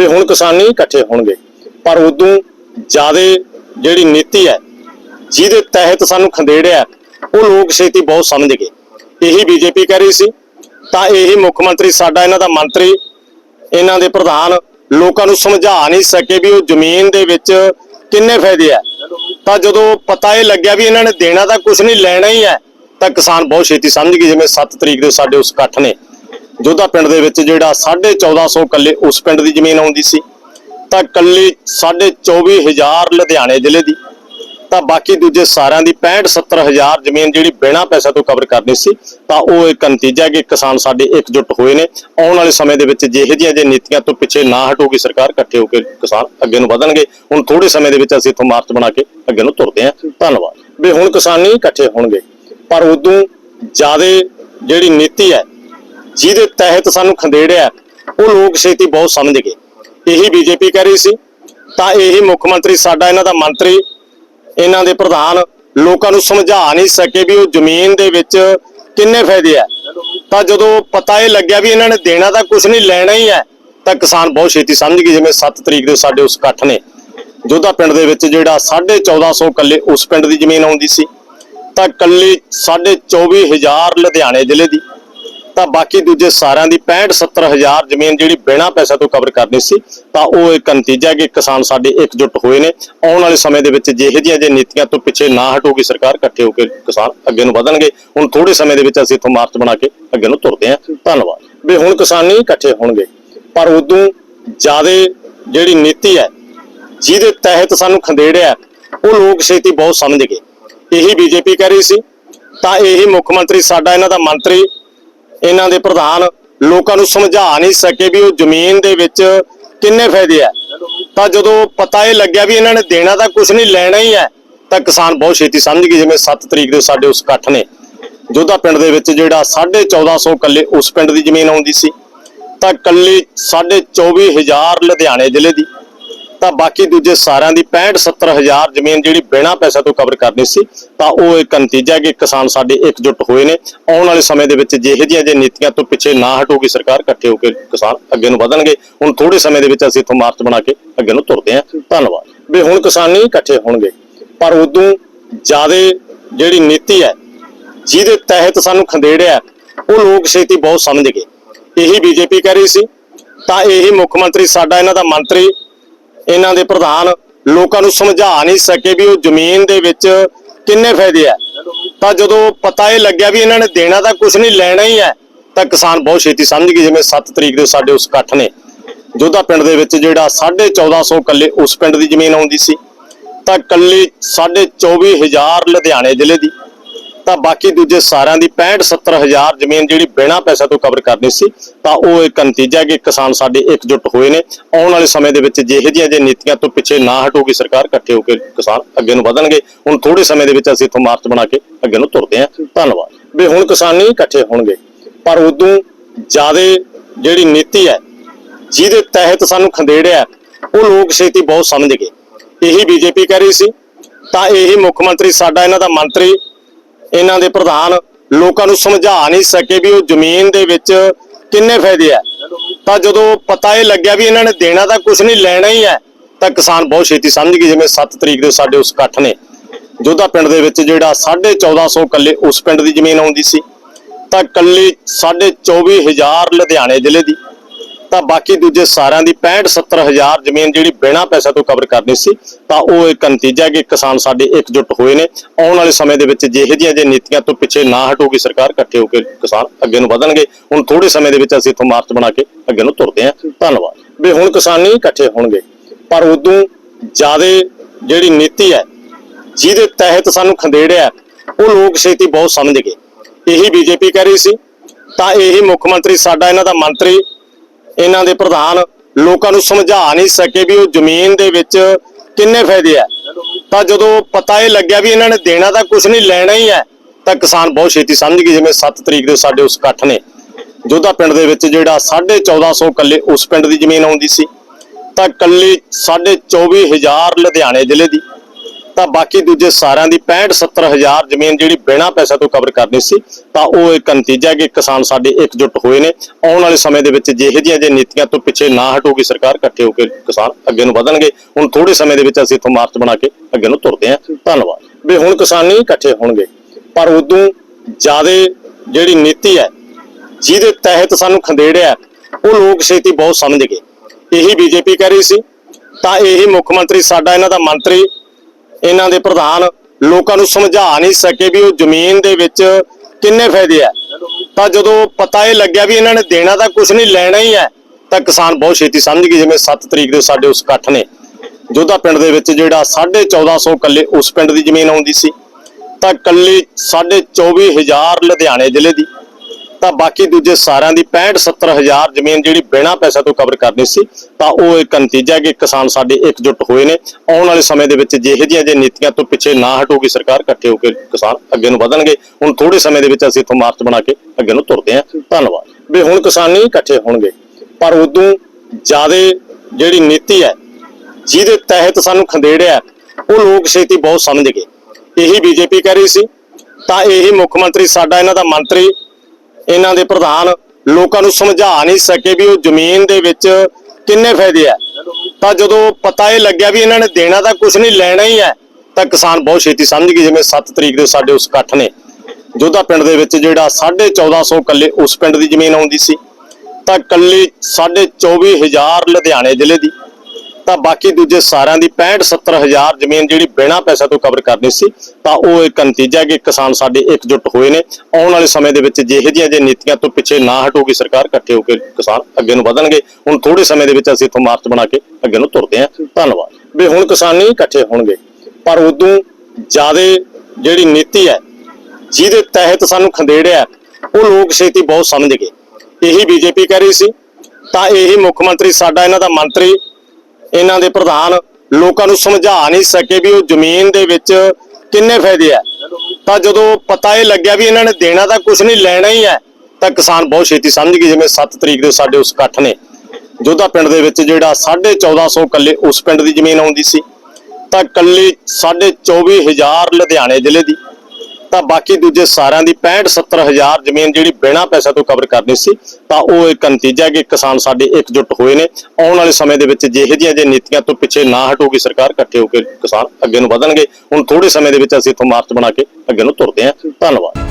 ਵੀ ਹੁਣ ਕਿਸਾਨ ਇਕੱਠੇ ਹੋਣਗੇ। ਪਰ ਉਦੋਂ ਜਿਆਦੇ ਜਿਹੜੀ ਨੀਤੀ ਹੈ, ਜਿਹਦੇ ਤਹਿਤ ਸਾਨੂੰ ਖੰਡੇੜਿਆ ਉਹ ਲੋਕ ਛੇਤੀ ਬਹੁਤ ਸਮਝ ਗਏ। ਇਹੀ ਬੀਜੇਪੀ ਕਹਿ ਰਹੀ ਸੀ। ਤਾਂ ਇਹੀ ਮੁੱਖ ਮੰਤਰੀ ਸਾਡਾ ਇਹਨਾਂ ਦਾ ਮੰਤਰੀ, ਇਹਨਾਂ ਦੇ ਪ੍ਰਧਾਨ ਲੋਕਾਂ ਨੂੰ ਸਮਝਾ ਨਹੀਂ ਸਕੇ ਵੀ ਉਹ ਜ਼ਮੀਨ ਦੇ ਵਿੱਚ ਕਿੰਨੇ ਫਾਇਦੇ ਆ। ਤਾਂ ਜਦੋਂ ਪਤਾ ਇਹ ਲੱਗਿਆ ਵੀ ਇਹਨਾਂ ਨੇ ਦੇਣਾ ਤਾਂ ਕੁਝ ਨਹੀਂ, ਲੈਣਾ ਹੀ ਹੈ, ਤਾਂ ਕਿਸਾਨ ਬਹੁਤ ਛੇਤੀ ਸਮਝ ਗਏ ਜਿਵੇਂ 7 ਤਰੀਕ ਦੇ ਸਾਡੇ ਉਸ ਇਕੱਠ ਨੇ। ਜੋਧਾ ਪਿੰਡ ਦੇ ਵਿੱਚ ਜਿਹੜਾ 1450 ਕੱਲੇ ਉਸ ਪਿੰਡ ਦੀ ਜ਼ਮੀਨ ਆਉਂਦੀ ਸੀ। ਤਾਂ ਕੱਲੀ 24000 ਲੁਧਿਆਣੇ ਜ਼ਿਲ੍ਹੇ ਦੀ, ਤਾਂ ਬਾਕੀ ਦੂਜੇ ਸਾਰਿਆਂ ਦੀ 65 70000 ਜ਼ਮੀਨ ਜਿਹੜੀ ਬਿਨਾਂ ਪੈਸੇ ਤੋਂ ਕਵਰ ਕਰਨੀ ਸੀ, ਤਾਂ ਉਹ ਇੱਕ ਨਤੀਜਾ ਕਿ ਕਿਸਾਨ ਸਾਡੇ ਇਕਜੁੱਟ ਹੋਏ ਨੇ। ਆਉਣ ਵਾਲੇ ਸਮੇਂ ਦੇ ਵਿੱਚ ਜਿਹੇ ਜਿਹੀਆਂ ਜੇ ਨੀਤੀਆਂ ਤੋਂ ਪਿੱਛੇ ਨਾ ਹਟੋਗੀ ਸਰਕਾਰ, ਇਕੱਠੇ ਹੋ ਕੇ ਕਿਸਾਨ ਅੱਗੇ ਨੂੰ ਵਧਣਗੇ। ਹੁਣ ਥੋੜੇ ਸਮੇਂ ਦੇ ਵਿੱਚ ਅਸੀਂ ਇੱਥੋਂ ਮਾਰਚ ਬਣਾ ਕੇ ਅੱਗੇ ਨੂੰ ਤੁਰਦੇ ਹਾਂ। ਧੰਨਵਾਦ। ਵੀ ਹੁਣ ਕਿਸਾਨ ਨਹੀਂ ਇਕੱਠੇ ਹੋਣਗੇ, ਪਰ ਉਦੋਂ ਜ਼ਿਆਦਾ ਜਿਹੜੀ ਨੀਤੀ ਹੈ ਜਿਹਦੇ ਤਹਿਤ ਸਾਨੂੰ ਖੰਡੇੜਿਆ ਉਹ ਲੋਕ ਛੇਤੀ ਬਹੁਤ ਸਮਝ ਗਏ। ਇਹੀ ਬੀਜੇਪੀ ਕਹਿ ਰਹੀ ਸੀ, ਤਾਂ ਇਹੀ ਮੁੱਖ ਮੰਤਰੀ ਸਾਡਾ ਇਹਨਾਂ ਦਾ ਮੰਤਰੀ, ਇਹਨਾਂ ਦੇ ਪ੍ਰਧਾਨ ਲੋਕਾਂ ਨੂੰ ਸਮਝਾ ਨਹੀਂ ਸਕੇ ਵੀ ਉਹ ਜ਼ਮੀਨ ਦੇ ਵਿੱਚ ਕਿੰਨੇ ਫਾਇਦੇ ਆ। ਤਾਂ ਜਦੋਂ ਪਤਾ ਇਹ ਲੱਗਿਆ ਵੀ ਇਹਨਾਂ ਨੇ ਦੇਣਾ ਤਾਂ ਕੁਝ ਨਹੀਂ, ਲੈਣਾ ਹੀ ਹੈ, ਤਾਂ ਕਿਸਾਨ ਬਹੁਤ ਛੇਤੀ ਸਮਝ ਗਏ, ਜਿਵੇਂ 7 ਤਰੀਕ ਦੇ ਸਾਡੇ ਉਸ ਇਕੱਠ ਨੇ। ਜੋਧਾ ਪਿੰਡ ਦੇ ਵਿੱਚ ਜਿਹੜਾ 1450 ਕੱਲੇ ਉਸ ਪਿੰਡ ਦੀ ਜ਼ਮੀਨ ਆਉਂਦੀ ਸੀ, ਤਾਂ ਕੱਲੀ 24000 ਲੁਧਿਆਣੇ ਜ਼ਿਲ੍ਹੇ ਦੀ। ਤਾਂ ਬਾਕੀ ਦੂਜੇ ਸਾਰਿਆਂ ਦੀ 65 70000 ਜ਼ਮੀਨ ਜਿਹੜੀ ਬਿਨਾਂ ਪੈਸੇ ਤੋਂ ਕਵਰ ਕਰਨੀ ਸੀ, ਤਾਂ ਉਹ ਇੱਕ ਨਤੀਜਾ ਕਿ ਕਿਸਾਨ ਸਾਡੇ ਇਕਜੁੱਟ ਹੋਏ ਨੇ। ਆਉਣ ਵਾਲੇ ਸਮੇਂ ਦੇ ਵਿੱਚ ਜਿਹੇ ਜਿਹੀਆਂ ਜੇ ਨੀਤੀਆਂ ਤੋਂ ਪਿੱਛੇ ਨਾ ਹਟੋਗੀ ਸਰਕਾਰ, ਇਕੱਠੇ ਹੋ ਕੇ ਕਿਸਾਨ ਅੱਗੇ ਨੂੰ ਵਧਣਗੇ। ਹੁਣ ਥੋੜੇ ਸਮੇਂ ਦੇ ਵਿੱਚ ਅਸੀਂ ਇੱਥੋਂ ਮਾਰਚ ਬਣਾ ਕੇ ਅੱਗੇ ਨੂੰ ਤੁਰਦੇ ਹਾਂ। ਧੰਨਵਾਦ। ਵੀ ਹੁਣ ਕਿਸਾਨ ਨਹੀਂ ਇਕੱਠੇ ਹੋਣਗੇ, ਪਰ ਉਦੋਂ ਜ਼ਿਆਦਾ ਜਿਹੜੀ ਨੀਤੀ ਹੈ, ਜਿਹਦੇ ਤਹਿਤ ਸਾਨੂੰ ਖੰਡੇੜਿਆ ਉਹ ਲੋਕ ਛੇਤੀ ਬਹੁਤ ਸਮਝ ਗਏ। ਇਹੀ ਬੀਜੇਪੀ ਕਹਿ ਰਹੀ ਸੀ, ਤਾਂ ਇਹੀ ਮੁੱਖ ਮੰਤਰੀ, ਸਾਡਾ ਇਹਨਾਂ ਦਾ ਮੰਤਰੀ ਇਹਨਾਂ ਦੇ ਪ੍ਰਧਾਨ ਲੋਕਾਂ ਨੂੰ ਸਮਝਾ ਨਹੀਂ ਸਕੇ ਵੀ ਉਹ ਜ਼ਮੀਨ ਦੇ ਵਿੱਚ ਕਿੰਨੇ ਫਾਇਦੇ ਆ। ਤਾਂ ਜਦੋਂ ਪਤਾ ਇਹ ਲੱਗਿਆ ਵੀ ਇਹਨਾਂ ਨੇ ਦੇਣਾ ਤਾਂ ਕੁਝ ਨਹੀਂ, ਲੈਣਾ ਹੀ ਹੈ, ਤਾਂ ਕਿਸਾਨ ਬਹੁਤ ਛੇਤੀ ਸਮਝ ਗਏ ਜਿਵੇਂ 7 ਤਰੀਕ ਦੇ ਸਾਡੇ ਉਸ ਇਕੱਠ ਨੇ। ਜੋਧਾ ਪਿੰਡ ਦੇ ਵਿੱਚ ਜਿਹੜਾ 1450 ਕੱਲੇ ਉਸ ਪਿੰਡ ਦੀ ਜ਼ਮੀਨ ਆਉਂਦੀ ਸੀ, ਤਾਂ ਕੱਲੀ 24000 ਲੁਧਿਆਣੇ ਜ਼ਿਲ੍ਹੇ ਦੀ ਤਾਂ ਬਾਕੀ ਦੂਜੇ ਸਾਰਿਆਂ ਦੀ 65 70000 ਜ਼ਮੀਨ ਜਿਹੜੀ ਬਿਨਾਂ ਪੈਸੇ ਤੋਂ ਕਵਰ ਕਰਨੀ ਸੀ, ਤਾਂ ਉਹ ਇੱਕ ਨਤੀਜਾ ਕਿ ਕਿਸਾਨ ਸਾਡੇ ਇਕਜੁੱਟ ਹੋਏ ਨੇ। ਆਉਣ ਵਾਲੇ ਸਮੇਂ ਦੇ ਵਿੱਚ ਜਿਹੇ ਜਿਹੀਆਂ ਜੇ ਨੀਤੀਆਂ ਤੋਂ ਪਿੱਛੇ ਨਾ ਹਟੋਗੀ ਸਰਕਾਰ, ਇਕੱਠੇ ਹੋ ਕੇ ਕਿਸਾਨ ਅੱਗੇ ਨੂੰ ਵਧਣਗੇ। ਹੁਣ ਥੋੜੇ ਸਮੇਂ ਦੇ ਵਿੱਚ ਅਸੀਂ ਇੱਥੋਂ ਮਾਰਚ ਬਣਾ ਕੇ ਅੱਗੇ ਨੂੰ ਤੁਰਦੇ ਹਾਂ। ਧੰਨਵਾਦ। ਵੀ ਹੁਣ ਕਿਸਾਨ ਨਹੀਂ ਇਕੱਠੇ ਹੋਣਗੇ, ਪਰ ਉਦੋਂ ਜਿਆਦੇ ਜਿਹੜੀ ਨੀਤੀ ਹੈ, ਜਿਹਦੇ ਤਹਿਤ ਸਾਨੂੰ ਖੰਡੇੜਿਆ ਉਹ ਲੋਕ ਛੇਤੀ ਬਹੁਤ ਸਮਝ ਗਏ। ਇਹੀ ਬੀਜੇਪੀ ਕਹਿ ਰਹੀ ਸੀ, ਤਾਂ ਇਹੀ ਮੁੱਖ ਮੰਤਰੀ, ਸਾਡਾ ਇਹਨਾਂ ਦਾ ਮੰਤਰੀ ਇਹਨਾਂ ਦੇ ਪ੍ਰਧਾਨ ਲੋਕਾਂ ਨੂੰ ਸਮਝਾ ਨਹੀਂ ਸਕੇ ਵੀ ਉਹ ਜ਼ਮੀਨ ਦੇ ਵਿੱਚ ਕਿੰਨੇ ਫਾਇਦੇ ਆ। ਤਾਂ ਜਦੋਂ ਪਤਾ ਇਹ ਲੱਗਿਆ ਵੀ ਇਹਨਾਂ ਨੇ ਦੇਣਾ ਤਾਂ ਕੁਝ ਨਹੀਂ, ਲੈਣਾ ਹੀ ਹੈ, ਤਾਂ ਕਿਸਾਨ ਬਹੁਤ ਛੇਤੀ ਸਮਝ ਗਏ ਜਿਵੇਂ 7 ਤਰੀਕ ਦੇ ਸਾਡੇ ਉਸ ਇਕੱਠ ਨੇ। ਜੋਧਾ ਪਿੰਡ ਦੇ ਵਿੱਚ ਜਿਹੜਾ 1450 ਕੱਲੇ ਉਸ ਪਿੰਡ ਦੀ ਜ਼ਮੀਨ ਆਉਂਦੀ ਸੀ, ਤਾਂ ਕੱਲੀ 24000 ਲੁਧਿਆਣੇ ਜ਼ਿਲ੍ਹੇ ਦੀ ਤਾਂ ਬਾਕੀ ਦੂਜੇ ਸਾਰਿਆਂ ਦੀ 65 70000 ਜ਼ਮੀਨ ਜਿਹੜੀ ਬਿਨਾਂ ਪੈਸੇ ਤੋਂ ਕਵਰ ਕਰਨੀ ਸੀ, ਤਾਂ ਉਹ ਇੱਕ ਨਤੀਜਾ ਕਿ ਕਿਸਾਨ ਸਾਡੇ ਇਕਜੁੱਟ ਹੋਏ ਨੇ। ਆਉਣ ਵਾਲੇ ਸਮੇਂ ਦੇ ਵਿੱਚ ਜਿਹੇ ਜਿਹੀਆਂ ਜੇ ਨੀਤੀਆਂ ਤੋਂ ਪਿੱਛੇ ਨਾ ਹਟੋਗੀ ਸਰਕਾਰ, ਇਕੱਠੇ ਹੋ ਕੇ ਕਿਸਾਨ ਅੱਗੇ ਨੂੰ ਵਧਣਗੇ। ਹੁਣ ਥੋੜੇ ਸਮੇਂ ਦੇ ਵਿੱਚ ਅਸੀਂ ਇੱਥੋਂ ਮਾਰਚ ਬਣਾ ਕੇ ਅੱਗੇ ਨੂੰ ਤੁਰਦੇ ਹਾਂ। ਧੰਨਵਾਦ। ਵੀ ਹੁਣ ਕਿਸਾਨੀ ਇਕੱਠੇ ਹੋਣਗੇ, ਪਰ ਉਦੋਂ ਜ਼ਿਆਦਾ ਜਿਹੜੀ ਨੀਤੀ ਹੈ, ਜਿਹਦੇ ਤਹਿਤ ਸਾਨੂੰ ਖੰਡੇੜਿਆ ਉਹ ਲੋਕ ਛੇਤੀ ਬਹੁਤ ਸਮਝ ਗਏ। ਇਹੀ ਬੀਜੇਪੀ ਕਹਿ ਰਹੀ ਸੀ, ਤਾਂ ਇਹੀ ਮੁੱਖ ਮੰਤਰੀ, ਸਾਡਾ ਇਹਨਾਂ ਦਾ ਮੰਤਰੀ ਇਹਨਾਂ ਦੇ ਪ੍ਰਧਾਨ ਲੋਕਾਂ ਨੂੰ ਸਮਝਾ ਨਹੀਂ ਸਕੇ ਵੀ ਉਹ ਜ਼ਮੀਨ ਦੇ ਵਿੱਚ ਕਿੰਨੇ ਫਾਇਦੇ ਆ। ਤਾਂ ਜਦੋਂ ਪਤਾ ਇਹ ਲੱਗਿਆ ਵੀ ਇਹਨਾਂ ਨੇ ਦੇਣਾ ਤਾਂ ਕੁਝ ਨਹੀਂ, ਲੈਣਾ ਹੀ ਹੈ, ਤਾਂ ਕਿਸਾਨ ਬਹੁਤ ਛੇਤੀ ਸਮਝ ਗਏ ਜਿਵੇਂ 7 ਤਰੀਕ ਦੇ ਸਾਡੇ ਉਸ ਇਕੱਠ ਨੇ। ਜੋਧਾ ਪਿੰਡ ਦੇ ਵਿੱਚ ਜਿਹੜਾ 1450 ਕੱਲੇ ਉਸ ਪਿੰਡ ਦੀ ਜ਼ਮੀਨ ਆਉਂਦੀ ਸੀ, ਤਾਂ ਕੱਲੀ 24000 ਲੁਧਿਆਣੇ ਜ਼ਿਲ੍ਹੇ ਦੀ ਤਾਂ ਬਾਕੀ ਦੂਜੇ ਸਾਰਿਆਂ ਦੀ 65 70000 ਜ਼ਮੀਨ ਜਿਹੜੀ ਬਿਨਾਂ ਪੈਸੇ ਤੋਂ ਕਵਰ ਕਰਨੀ ਸੀ, ਤਾਂ ਉਹ ਇੱਕ ਨਤੀਜਾ ਕਿ ਕਿਸਾਨ ਸਾਡੇ ਇਕਜੁੱਟ ਹੋਏ ਨੇ। ਆਉਣ ਵਾਲੇ ਸਮੇਂ ਦੇ ਵਿੱਚ ਜਿਹੇ ਜਿਹੀਆਂ ਜੇ ਨੀਤੀਆਂ ਤੋਂ ਪਿੱਛੇ ਨਾ ਹਟੂਗੀ ਸਰਕਾਰ, ਇਕੱਠੇ ਹੋ ਕੇ ਕਿਸਾਨ ਅੱਗੇ ਨੂੰ ਵਧਣਗੇ। ਹੁਣ ਥੋੜੇ ਸਮੇਂ ਦੇ ਵਿੱਚ ਅਸੀਂ ਇੱਥੋਂ ਮਾਰਚ ਬਣਾ ਕੇ ਅੱਗੇ ਨੂੰ ਤੁਰਦੇ ਹਾਂ। ਧੰਨਵਾਦ। ਵੀ ਹੁਣ ਕਿਸਾਨ ਨਹੀਂ ਇਕੱਠੇ ਹੋਣਗੇ, ਪਰ ਉਦੋਂ ਜਿਆਦੇ ਜਿਹੜੀ ਨੀਤੀ ਹੈ, ਜਿਹਦੇ ਤਹਿਤ ਸਾਨੂੰ ਖੰਡੇੜਿਆ ਉਹ ਲੋਕ ਛੇਤੀ ਬਹੁਤ ਸਮਝ ਗਏ। ਇਹੀ ਬੀਜੇਪੀ ਕਹਿ ਰਹੀ ਸੀ, ਤਾਂ ਇਹੀ ਮੁੱਖ ਮੰਤਰੀ, ਸਾਡਾ ਇਹਨਾਂ ਦਾ ਮੰਤਰੀ ਇਹਨਾਂ ਦੇ ਪ੍ਰਧਾਨ ਲੋਕਾਂ ਨੂੰ ਸਮਝਾ ਨਹੀਂ ਸਕੇ ਵੀ ਉਹ ਜ਼ਮੀਨ ਦੇ ਵਿੱਚ ਕਿੰਨੇ ਫਾਇਦੇ ਆ। ਤਾਂ ਜਦੋਂ ਪਤਾ ਇਹ ਲੱਗਿਆ ਵੀ ਇਹਨਾਂ ਨੇ ਦੇਣਾ ਤਾਂ ਕੁਝ ਨਹੀਂ, ਲੈਣਾ ਹੀ ਹੈ, ਤਾਂ ਕਿਸਾਨ ਬਹੁਤ ਛੇਤੀ ਸਮਝ ਗਏ ਜਿਵੇਂ 7 ਤਰੀਕ ਦੇ ਸਾਡੇ ਉਸ ਇਕੱਠ ਨੇ। ਜੋਧਾ ਪਿੰਡ ਦੇ ਵਿੱਚ ਜਿਹੜਾ 1450 ਕੱਲੇ ਉਸ ਪਿੰਡ ਦੀ ਜ਼ਮੀਨ ਆਉਂਦੀ ਸੀ, ਤਾਂ ਕੱਲੀ 24000 ਲੁਧਿਆਣੇ ਜ਼ਿਲ੍ਹੇ ਦੀ ਤਾਂ ਬਾਕੀ ਦੂਜੇ ਸਾਰਿਆਂ ਦੀ 65 70 ਹਜ਼ਾਰ ਜ਼ਮੀਨ ਜਿਹੜੀ ਬਿਨਾਂ ਪੈਸੇ ਤੋਂ ਕਵਰ ਕਰਨੀ ਸੀ, ਤਾਂ ਉਹ ਇੱਕ ਨਤੀਜਾ ਕਿ ਕਿਸਾਨ ਸਾਡੇ ਇਕਜੁੱਟ ਹੋਏ ਨੇ। ਆਉਣ ਵਾਲੇ ਸਮੇਂ ਦੇ ਵਿੱਚ ਜਿਹੇ ਜਿਹੀਆਂ ਜੇ ਨੀਤੀਆਂ ਤੋਂ ਪਿੱਛੇ ਨਾ ਹਟੂਗੀ ਸਰਕਾਰ, ਇਕੱਠੇ ਹੋ ਕੇ ਕਿਸਾਨ ਅੱਗੇ ਨੂੰ ਵਧਣਗੇ। ਹੁਣ ਥੋੜੇ ਸਮੇਂ ਦੇ ਵਿੱਚ ਅਸੀਂ ਇੱਥੋਂ ਮਾਰਚ ਬਣਾ ਕੇ ਅੱਗੇ ਨੂੰ ਤੁਰਦੇ ਹਾਂ। ਧੰਨਵਾਦ। ਵੀ ਹੁਣ ਕਿਸਾਨੀ ਇਕੱਠੇ ਹੋਣਗੇ, ਪਰ ਉਦੋਂ ਜ਼ਿਆਦਾ ਜਿਹੜੀ ਨੀਤੀ ਹੈ, ਜਿਹਦੇ ਤਹਿਤ ਸਾਨੂੰ ਖੰਡੇੜਿਆ ਉਹ ਲੋਕ ਛੇਤੀ ਬਹੁਤ ਸਮਝ ਗਏ। ਇਹੀ ਬੀਜੇਪੀ ਕਹਿ ਰਹੀ ਸੀ, ਤਾਂ ਇਹੀ ਮੁੱਖ ਮੰਤਰੀ, ਸਾਡਾ ਇਹਨਾਂ ਦਾ ਮੰਤਰੀ ਇਹਨਾਂ ਦੇ ਪ੍ਰਧਾਨ ਲੋਕਾਂ ਨੂੰ ਸਮਝਾ ਨਹੀਂ ਸਕੇ ਵੀ ਉਹ ਜ਼ਮੀਨ ਦੇ ਵਿੱਚ ਕਿੰਨੇ ਫਾਇਦੇ ਆ। ਤਾਂ ਜਦੋਂ ਪਤਾ ਇਹ ਲੱਗਿਆ ਵੀ ਇਹਨਾਂ ਨੇ ਦੇਣਾ ਤਾਂ ਕੁਝ ਨਹੀਂ, ਲੈਣਾ ਹੀ ਹੈ, ਤਾਂ ਕਿਸਾਨ ਬਹੁਤ ਛੇਤੀ ਸਮਝ ਗਏ ਜਿਵੇਂ 7 ਤਰੀਕ ਦੇ ਸਾਡੇ ਉਸ ਇਕੱਠ ਨੇ। ਜੋਧਾ ਪਿੰਡ ਦੇ ਵਿੱਚ ਜਿਹੜਾ 1450 ਕੱਲੇ ਉਸ ਪਿੰਡ ਦੀ ਜ਼ਮੀਨ ਆਉਂਦੀ ਸੀ, ਤਾਂ ਕੱਲੀ 24000 ਲੁਧਿਆਣੇ ਜ਼ਿਲ੍ਹੇ ਦੀ ਤਾਂ ਬਾਕੀ ਦੂਜੇ ਸਾਰਿਆਂ ਦੀ 65 70 ਹਜ਼ਾਰ ਜ਼ਮੀਨ ਜਿਹੜੀ ਬਿਨਾਂ ਪੈਸੇ ਤੋਂ ਕਵਰ ਕਰਨੀ ਸੀ, ਤਾਂ ਉਹ ਇੱਕ ਨਤੀਜਾ ਕਿ ਕਿਸਾਨ ਸਾਡੇ ਇਕਜੁੱਟ ਹੋਏ ਨੇ। ਆਉਣ ਵਾਲੇ ਸਮੇਂ ਦੇ ਵਿੱਚ ਜਿਹੇ ਜਿਹੀਆਂ ਜੇ ਨੀਤੀਆਂ ਤੋਂ ਪਿੱਛੇ ਨਾ ਹਟੂਗੀ ਸਰਕਾਰ, ਇਕੱਠੇ ਹੋ ਕੇ ਕਿਸਾਨ ਅੱਗੇ ਨੂੰ ਵਧਣਗੇ। ਹੁਣ ਥੋੜੇ ਸਮੇਂ ਦੇ ਵਿੱਚ ਅਸੀਂ ਇੱਥੋਂ ਮਾਰਚ ਬਣਾ ਕੇ ਅੱਗੇ ਨੂੰ ਤੁਰਦੇ ਹਾਂ। ਧੰਨਵਾਦ। ਵੀ ਹੁਣ ਕਿਸਾਨ ਨਹੀਂ ਇਕੱਠੇ ਹੋਣਗੇ, ਪਰ ਉਦੋਂ ਜ਼ਿਆਦਾ ਜਿਹੜੀ ਨੀਤੀ ਹੈ, ਜਿਹਦੇ ਤਹਿਤ ਸਾਨੂੰ ਖੰਡੇੜਿਆ ਉਹ ਲੋਕ ਛੇਤੀ ਬਹੁਤ ਸਮਝ ਗਏ। ਇਹੀ ਬੀਜੇਪੀ ਕਹਿ ਰਹੀ ਸੀ, ਤਾਂ ਇਹੀ ਮੁੱਖ ਮੰਤਰੀ, ਸਾਡਾ ਇਹਨਾਂ ਦਾ ਮੰਤਰੀ ਇਹਨਾਂ ਦੇ ਪ੍ਰਧਾਨ ਲੋਕਾਂ ਨੂੰ ਸਮਝਾ ਨਹੀਂ ਸਕੇ ਵੀ ਉਹ ਜ਼ਮੀਨ ਦੇ ਵਿੱਚ ਕਿੰਨੇ ਫਾਇਦੇ ਆ। ਤਾਂ ਜਦੋਂ ਪਤਾ ਇਹ ਲੱਗਿਆ ਵੀ ਇਹਨਾਂ ਨੇ ਦੇਣਾ ਤਾਂ ਕੁਝ ਨਹੀਂ, ਲੈਣਾ ਹੀ ਹੈ, ਤਾਂ ਕਿਸਾਨ ਬਹੁਤ ਛੇਤੀ ਸਮਝ ਗਏ ਜਿਵੇਂ 7 ਤਰੀਕ ਦੇ ਸਾਡੇ ਉਸ ਇਕੱਠ ਨੇ। ਜੋਧਾ ਪਿੰਡ ਦੇ ਵਿੱਚ ਜਿਹੜਾ 1450 ਕੱਲੇ ਉਸ ਪਿੰਡ ਦੀ ਜ਼ਮੀਨ ਆਉਂਦੀ ਸੀ, ਤਾਂ ਕੱਲੀ 24000 ਲੁਧਿਆਣੇ ਜ਼ਿਲ੍ਹੇ ਦੀ ਤਾਂ ਬਾਕੀ ਦੂਜੇ ਸਾਰਿਆਂ ਦੀ 65 70 ਹਜ਼ਾਰ ਜ਼ਮੀਨ ਜਿਹੜੀ ਬਿਨਾਂ ਪੈਸੇ ਤੋਂ ਕਵਰ ਕਰਨੀ ਸੀ, ਤਾਂ ਉਹ ਇੱਕ ਨਤੀਜਾ ਕਿ ਕਿਸਾਨ ਸਾਡੇ ਇਕਜੁੱਟ ਹੋਏ ਨੇ। ਆਉਣ ਵਾਲੇ ਸਮੇਂ ਦੇ ਵਿੱਚ ਜਿਹੇ ਜਿਹੀਆਂ ਜੇ ਨੀਤੀਆਂ ਤੋਂ ਪਿੱਛੇ ਨਾ ਹਟੂਗੀ ਸਰਕਾਰ, ਇਕੱਠੇ ਹੋ ਕੇ ਕਿਸਾਨ ਅੱਗੇ ਨੂੰ ਵਧਣਗੇ। ਹੁਣ ਥੋੜੇ ਸਮੇਂ ਦੇ ਵਿੱਚ ਅਸੀਂ ਇੱਥੋਂ ਮਾਰਚ ਬਣਾ ਕੇ ਅੱਗੇ ਨੂੰ ਤੁਰਦੇ ਹਾਂ। ਧੰਨਵਾਦ। ਵੀ ਹੁਣ ਕਿਸਾਨੀ ਇਕੱਠੇ ਹੋਣਗੇ, ਪਰ ਉਦੋਂ ਜ਼ਿਆਦਾ ਜਿਹੜੀ ਨੀਤੀ ਹੈ, ਜਿਹਦੇ ਤਹਿਤ ਸਾਨੂੰ ਖੰਡੇੜਿਆ ਉਹ ਲੋਕ ਛੇਤੀ ਬਹੁਤ ਸਮਝ ਗਏ। ਇਹੀ ਬੀਜੇਪੀ ਕਹਿ ਰਹੀ ਸੀ, ਤਾਂ ਇਹੀ ਮੁੱਖ ਮੰਤਰੀ, ਸਾਡਾ ਇਹਨਾਂ ਦਾ ਮੰਤਰੀ ਇਹਨਾਂ ਦੇ ਪ੍ਰਧਾਨ ਲੋਕਾਂ ਨੂੰ ਸਮਝਾ ਨਹੀਂ ਸਕੇ ਵੀ ਉਹ ਜ਼ਮੀਨ ਦੇ ਵਿੱਚ ਕਿੰਨੇ ਫਾਇਦੇ ਆ। ਤਾਂ ਜਦੋਂ ਪਤਾ ਇਹ ਲੱਗਿਆ ਵੀ ਇਹਨਾਂ ਨੇ ਦੇਣਾ ਤਾਂ ਕੁਝ ਨਹੀਂ, ਲੈਣਾ ਹੀ ਹੈ, ਤਾਂ ਕਿਸਾਨ ਬਹੁਤ ਛੇਤੀ ਸਮਝ ਗਏ ਜਿਵੇਂ 7 ਤਰੀਕ ਦੇ ਸਾਡੇ ਉਸ ਇਕੱਠ ਨੇ। ਜੋਧਾ ਪਿੰਡ ਦੇ ਵਿੱਚ ਜਿਹੜਾ 1450 ਕੱਲੇ ਉਸ ਪਿੰਡ ਦੀ ਜ਼ਮੀਨ ਆਉਂਦੀ ਸੀ, ਤਾਂ ਕੱਲੀ 24000 ਲੁਧਿਆਣੇ ਜ਼ਿਲ੍ਹੇ ਦੀ ਤਾਂ ਬਾਕੀ ਦੂਜੇ ਸਾਰਿਆਂ ਦੀ 65 70 ਹਜ਼ਾਰ ਜ਼ਮੀਨ ਜਿਹੜੀ ਬਿਨਾਂ ਪੈਸੇ ਤੋਂ ਕਵਰ ਕਰਨੀ ਸੀ, ਤਾਂ ਉਹ ਇੱਕ ਨਤੀਜਾ ਕਿ ਕਿਸਾਨ ਸਾਡੇ ਇਕਜੁੱਟ ਹੋਏ ਨੇ। ਆਉਣ ਵਾਲੇ ਸਮੇਂ ਦੇ ਵਿੱਚ ਜਿਹੇ ਜਿਹੀਆਂ ਜੇ ਨੀਤੀਆਂ ਤੋਂ ਪਿੱਛੇ ਨਾ ਹਟੂਗੀ ਸਰਕਾਰ, ਇਕੱਠੇ ਹੋ ਕੇ ਕਿਸਾਨ ਅੱਗੇ ਨੂੰ ਵਧਣਗੇ। ਹੁਣ ਥੋੜੇ ਸਮੇਂ ਦੇ ਵਿੱਚ ਅਸੀਂ ਇੱਥੋਂ ਮਾਰਚ ਬਣਾ ਕੇ ਅੱਗੇ ਨੂੰ ਤੁਰਦੇ ਹਾਂ। ਧੰਨਵਾਦ।